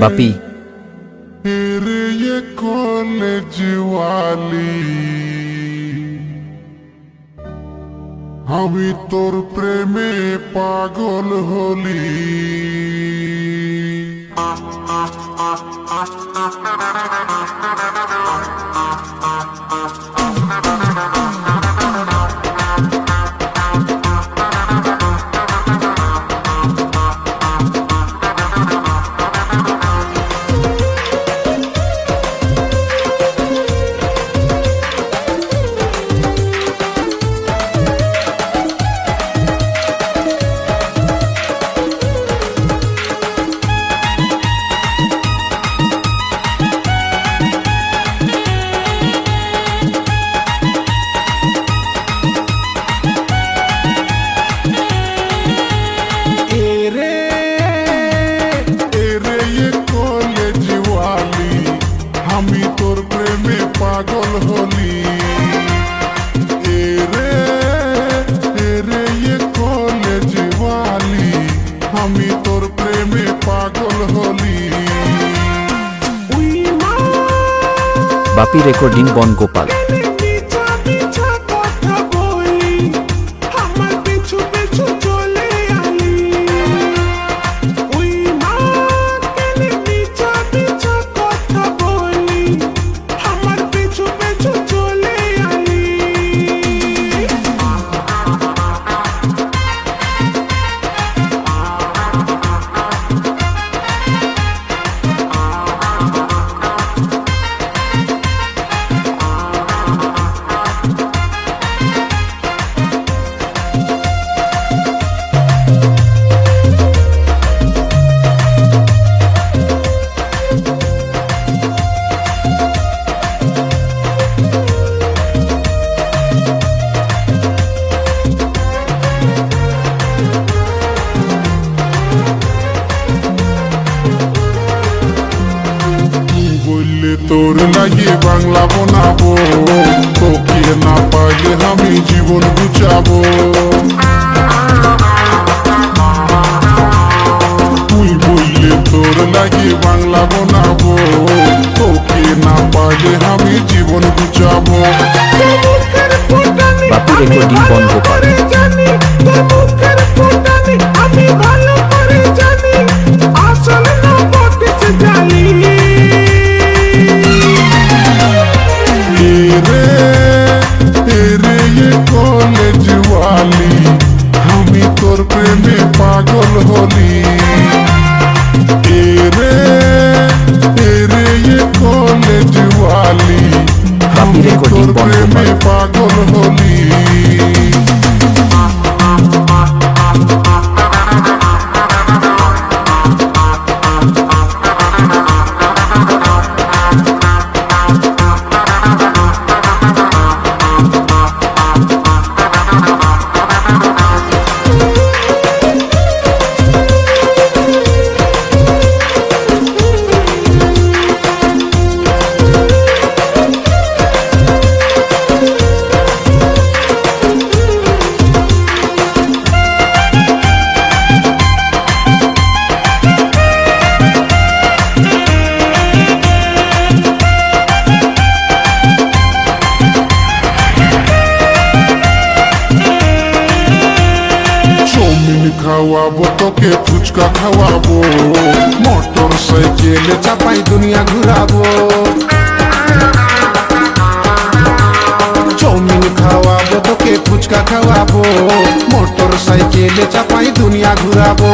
বাপি আমি তোর প্রেমে পাগল হলি আহ আহ আহ আহ হলি। এরে এরে এ বাপি রেকর্ডিং তোর লাগে বাংলা বানাবো? তোকে না পাইলে আমি জীবন গুছাবো। তুই বললে তোর লাগে বাংলা বানাবো? তোকে না পাইলে আমি জীবন বাপি রেকর্ডিং ফুটানি আমি ভালো করে জানি আসল না বটিস জানি। খাওয়াবো, তোকে ফুচকা খাওয়াবো। মোটর সাইকেলে চাপাই দুনিয়া ঘুরাবো। চাউমিন খাওয়াবো, তোকে ফুচকা খাওয়াবো। মোটর সাইকেলে চাপাই দুনিয়া ঘুরাবো।